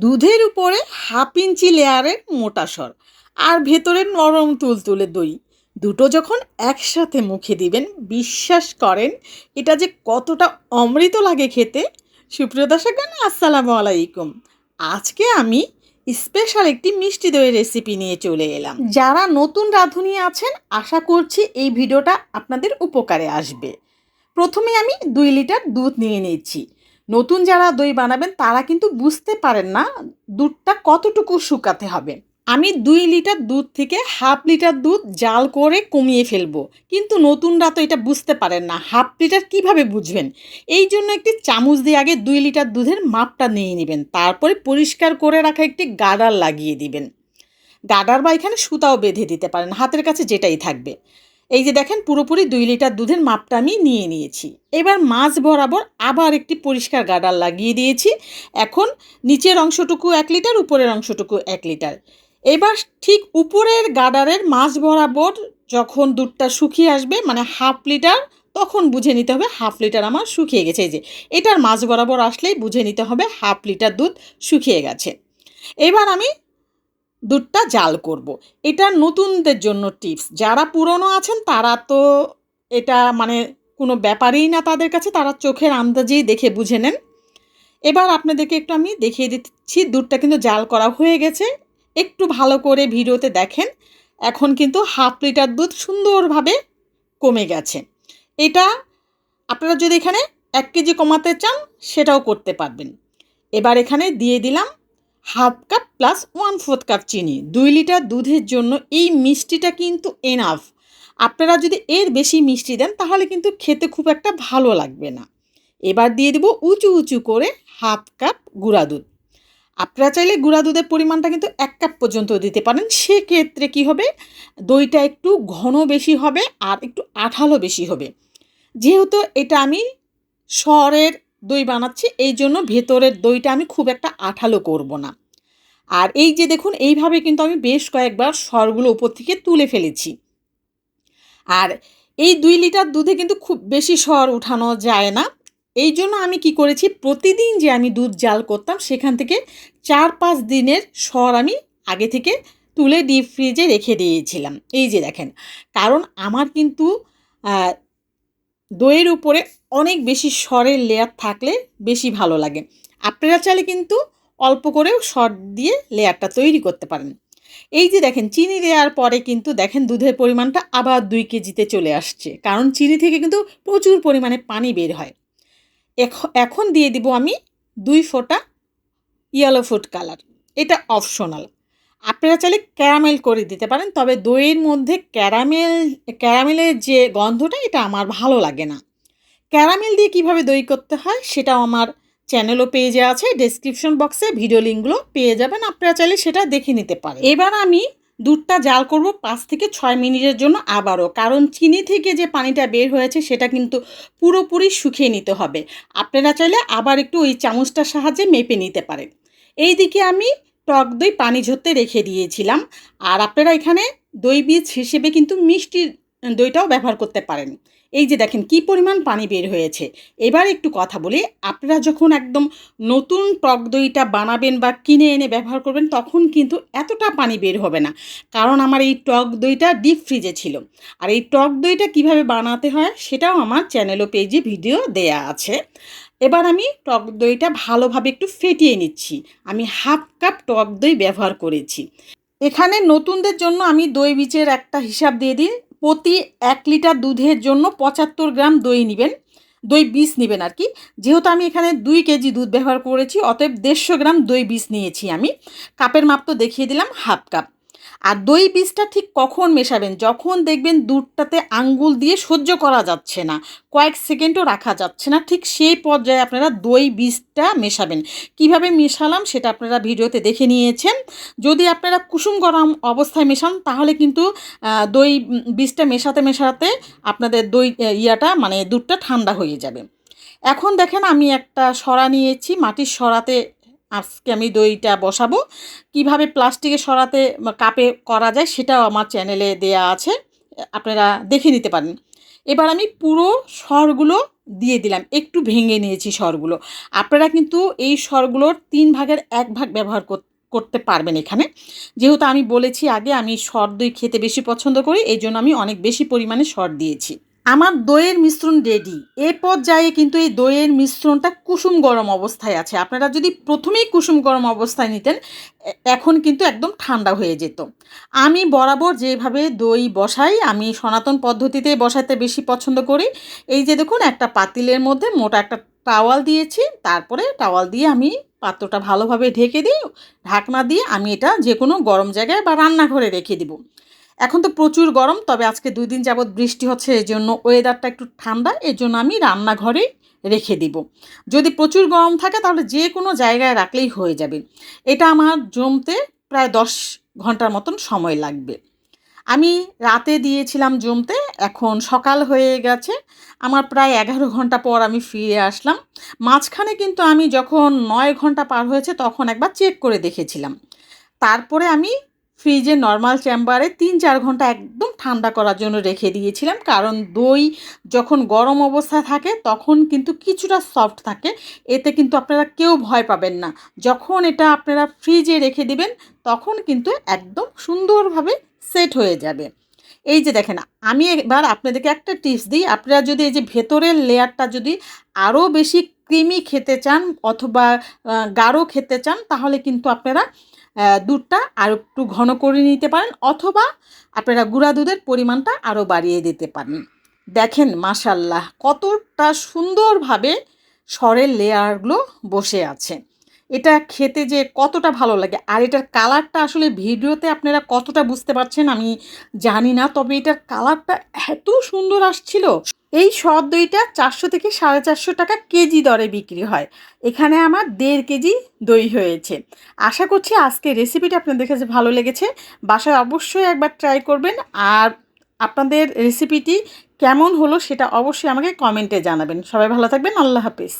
দুধের উপরে half inch লেয়ারের মোটা সর আর ভেতরে নরম তুলতুলে দই। দুটো যখন একসাথে মুখে দিবেন, বিশ্বাস করেন, এটা যে কতটা অমৃত লাগে খেতে। সুপ্রিয় দর্শকগণ আসসালামু আলাইকুম। আজকে আমি স্পেশাল একটি মিষ্টি দইয়ের রেসিপি নিয়ে চলে এলাম। যারা নতুন রাঁধুনি আছেন, আশা করছি এই ভিডিওটা আপনাদের উপকারে আসবে। প্রথমে আমি দুই লিটার দুধ নিয়ে নিচ্ছি। নতুন যারা দই বানাবেন, তারা কিন্তু বুঝতে পারেন না দুধটা কতটুকু শুকাতে হবে। আমি দুই লিটার দুধ থেকে হাফ লিটার দুধ জাল করে কমিয়ে ফেলব। কিন্তু নতুনরা তো এটা বুঝতে পারেন না, হাফ লিটার কীভাবে বুঝবেন? এই জন্য একটি চামচ দিয়ে আগে দুই লিটার দুধের মাপটা নিয়ে নেবেন। তারপরে পরিষ্কার করে রাখা একটি গাডার লাগিয়ে দিবেন। গাডার বা এখানে সুতাও বেঁধে দিতে পারেন, হাতের কাছে যেটাই থাকবে। এই যে দেখেন, পুরোপুরি দুই লিটার দুধের মাপটা আমি নিয়ে নিয়েছি। এবার মাছ বরাবর আবার একটি পরিষ্কার গাডার লাগিয়ে দিয়েছি। এখন নিচের অংশটুকু এক লিটার, উপরের অংশটুকু এক লিটার। এবার ঠিক উপরের গাডারের মাছ বরাবর যখন দুধটা শুকিয়ে আসবে মানে হাফ লিটার, তখন বুঝে নিতে হবে হাফ লিটার আমার শুকিয়ে গেছে। এই যে, এটার মাছ বরাবর আসলেই বুঝে নিতে হবে হাফ লিটার দুধ শুকিয়ে গেছে। এবার আমি দুধটা জাল করব। এটা নতুনদের জন্য টিপস। যারা পুরনো আছেন, তারা তো এটা মানে কোনো ব্যাপারই না তাদের কাছে। তারা চোখের আন্দাজেই দেখে বুঝে নেন। এবার আপনাদেরকে একটু আমি দেখিয়ে দিচ্ছি, দুধটা কিন্তু জাল করা হয়ে গেছে। একটু ভালো করে ভিডিওতে দেখেন। এখন কিন্তু হাফ লিটার দুধ সুন্দরভাবে কমে গেছে। এটা আপনারা যদি এখানে এক কেজি কমাতে চান, সেটাও করতে পারবেন। এবার এখানে দিয়ে দিলাম half cup plus one fourth cup চিনি। দুই লিটার দুধের জন্য এই মিষ্টিটা কিন্তু এনাফ আপনারা যদি এর বেশি মিষ্টি দেন, তাহলে কিন্তু খেতে খুব একটা ভালো লাগবে না। এবার দিয়ে দেবো উঁচু উঁচু করে হাফ কাপ গুঁড়া দুধ। আপনারা চাইলে গুঁড়া দুধের পরিমাণটা কিন্তু এক কাপ পর্যন্ত দিতে পারেন। সেক্ষেত্রে কী হবে? দইটা একটু ঘন বেশি হবে আর একটু আঠালো বেশি হবে। যেহেতু এটা আমি শহরের দই বানাচ্ছি, এই জন্য ভেতরের দইটা আমি খুব একটা আঠালো করব না। আর এই যে দেখুন, এইভাবে কিন্তু আমি বেশ কয়েকবার সরগুলো উপর থেকে তুলে ফেলেছি। আর এই দুই লিটার দুধে কিন্তু খুব বেশি সর উঠানো যায় না। এই জন্য আমি কি করেছি, প্রতিদিন যে আমি দুধ জাল করতাম, সেখান থেকে চার পাঁচ দিনের সর আমি আগে থেকে তুলে ডিপ ফ্রিজে রেখে দিয়েছিলাম। এই যে দেখেন, কারণ আমার কিন্তু দইয়ের উপরে অনেক বেশি সরের লেয়ার থাকলে বেশি ভালো লাগে। আপনারা চাইলে কিন্তু অল্প করেও সর দিয়ে লেয়ারটা তৈরি করতে পারেন। এই যে দেখেন, চিনি দেওয়ার পরে কিন্তু দেখেন দুধের পরিমাণটা আবার দুই কেজিতে চলে আসছে। কারণ চিনি থেকে কিন্তু প্রচুর পরিমাণে পানি বের হয়। এখন দিয়ে দিব আমি দুই ফোঁটা ইয়েলো ফুড কালার এটা অপশনাল আপনারা চাইলে ক্যারামেল করে দিতে পারেন, তবে দইয়ের মধ্যে ক্যারামেল ক্যারামেলের যে গন্ধটা, এটা আমার ভালো লাগে না। ক্যারামেল দিয়ে কীভাবে দই করতে হয়, সেটাও আমার চ্যানেলও পেজে আছে ডেসক্রিপশন বক্সে ভিডিও লিঙ্কগুলো পেয়ে যাবেন, আপনারা চাইলে সেটা দেখে নিতে পারেন। এবার আমি দুধটা জাল করব পাঁচ থেকে ছয় মিনিটের জন্য আবারও, কারণ চিনি থেকে যে পানিটা বের হয়েছে সেটা কিন্তু পুরোপুরি শুকিয়ে নিতে হবে। আপনারা চাইলে আবার একটু ওই চামচটার সাহায্যে মেপে নিতে পারেন। এই দিকে আমি টক দই পানি ঝরতে রেখে দিয়েছিলাম, আর আপনারা এখানে দই বীজ হিসেবে কিন্তু মিষ্টির দইটাও ব্যবহার করতে পারেন। এই যে দেখেন কি পরিমাণ পানি বের হয়েছে। এবার একটু কথা বলি, আপনারা যখন একদম নতুন টক দইটা বানাবেন বা কিনে এনে ব্যবহার করবেন, তখন কিন্তু এতটা পানি বের হবে না। কারণ আমার এই টক দইটা ডিপ ফ্রিজে ছিল। আর এই টক দইটা কীভাবে বানাতে হয়, সেটাও আমার চ্যানেলও পেজে ভিডিও দেয়া আছে। এবার আমি টক দইটা ভালোভাবে একটু ফেটিয়ে নিচ্ছি। আমি হাফ কাপ টক দই ব্যবহার করেছি। এখানে নতুনদের জন্য আমি দই বীজের একটা হিসাব দিয়ে দিই। প্রতি এক লিটার দুধের জন্য পঁচাত্তর গ্রাম দই নেবেন, দই বিষ নেবেন আর কি। যেহেতু আমি এখানে দুই কেজি দুধ ব্যবহার করেছি, অতএব দেড়শো গ্রাম দই বিষ নিয়েছি আমি। কাপের মাপ তো দেখিয়ে দিলাম, হাফ কাপ। আর দই বীজটা ঠিক কখন মেশাবেন? যখন দেখবেন দুধটাতে আঙ্গুল দিয়ে সহ্য করা যাচ্ছে না, কয়েক সেকেন্ডও রাখা যাচ্ছে না, ঠিক সেই পর্যায়ে আপনারা দই বীজটা মেশাবেন। কীভাবে মেশালাম সেটা আপনারা ভিডিওতে দেখে নিয়েছেন। যদি আপনারা কুসুম গরম অবস্থায় মেশান, তাহলে কিন্তু দই বীজটা মেশাতে মেশাতে আপনাদের দই ইয়াটা মানে দুধটা ঠান্ডা হয়ে যাবে। এখন দেখেন আমি একটা সরা নিয়েছি, মাটির সরাতে আজকে আমি দইটা বসাবো। কীভাবে প্লাস্টিকে সরাতে কাপে করা যায় সেটাও আমার চ্যানেলে দেয়া আছে। আপনারা দেখে নিতে পারেন। এবার আমি পুরো সরগুলো দিয়ে দিলাম। একটু ভেঙে নিয়েছি সরগুলো। আপনারা কিন্তু এই সরগুলোর তিন ভাগের এক ভাগ ব্যবহার কর- করতে পারবেন এখানে। যেহেতু আমি বলেছি আগে আমি সর দই খেতে বেশি পছন্দ করি এই জন্য আমি অনেক বেশি পরিমাণে সর দিয়েছি। আমার দইয়ের মিশ্রণ রেডি এ পর্যায়ে কিন্তু এই দইয়ের মিশ্রণটা কুসুম গরম অবস্থায় আছে। আপনারা যদি প্রথমেই কুসুম গরম অবস্থায় নিতেন এখন কিন্তু একদম ঠান্ডা হয়ে যেত। আমি বরাবর যেভাবে দই বসাই, আমি সনাতন পদ্ধতিতে বসাতে বেশি পছন্দ করি। এই যে দেখুন, একটা পাতিলের মধ্যে মোটা একটা টাওয়াল দিয়েছি। তারপরে টাওয়াল দিয়ে আমি পাত্রটা ভালোভাবে ঢেকে দিই ঢাকনা দিয়ে আমি এটা যে কোনো গরম জায়গায় বা রান্নাঘরে রেখে দিব। এখন তো প্রচুর গরম, তবে আজকে দুই দিন যাবৎ বৃষ্টি হচ্ছে, এই জন্য ওয়েদারটা একটু ঠান্ডা, এই জন্য আমি রান্নাঘরেই রেখে দিব। যদি প্রচুর গরম থাকে, তাহলে যে কোনো জায়গায় রাখলেই হয়ে যাবে। এটা আমার জমতে প্রায় দশ ঘণ্টার মতন সময় লাগবে। আমি রাতে দিয়েছিলাম জমতে, এখন সকাল হয়ে গেছে। আমার প্রায় এগারো ঘণ্টা পর আমি ফিরে আসলাম। মাঝখানে কিন্তু আমি যখন নয় ঘণ্টা পার হয়েছে, তখন একবার চেক করে দেখেছিলাম। তারপরে আমি ফ্রিজে নর্মাল চেম্বারে তিন চার ঘণ্টা একদম ঠান্ডা করার জন্য রেখে দিয়েছিলাম। কারণ দই যখন গরম অবস্থা থাকে, তখন কিন্তু কিছুটা সফট থাকে। এতে কিন্তু আপনারা কেউ ভয় পাবেন না। যখন এটা আপনারা ফ্রিজে রেখে দিবেন, তখন কিন্তু একদম সুন্দরভাবে সেট হয়ে যাবে। এই যে দেখেন, আমি এবার আপনাদেরকে একটা টিপস দিই। আপনারা যদি এই যে ভেতরের লেয়ারটা যদি আরও বেশি ক্রিমি খেতে চান অথবা গাঢ় খেতে চান, তাহলে কিন্তু আপনারা দুধটা আরও একটু ঘন করে নিতে পারেন অথবা আপনারা গুঁড়া দুধের পরিমাণটা আরও বাড়িয়ে দিতে পারেন। দেখেন মাশাল্লাহ কতটা সুন্দরভাবে স্বরের লেয়ারগুলো বসে আছে। এটা খেতে যে কতটা ভালো লাগে আর এটার কালারটা আসলে ভিডিওতে আপনারা কতটা বুঝতে পারছেন আমি জানি না, তবে এটার কালারটা এত সুন্দর আসছিল। এই সদ দইটা চারশো থেকে সাড়ে চারশো টাকা কেজি দরে বিক্রি হয়। এখানে আমার দেড় কেজি দই হয়েছে। আশা করছি আজকে রেসিপিটা আপনাদের কাছে ভালো লেগেছে। বাসায় অবশ্যই একবার ট্রাই করবেন আর আপনাদের রেসিপিটি কেমন হলো সেটা অবশ্যই আমাকে কমেন্টে জানাবেন। সবাই ভালো থাকবেন, আল্লাহ হাফিজ।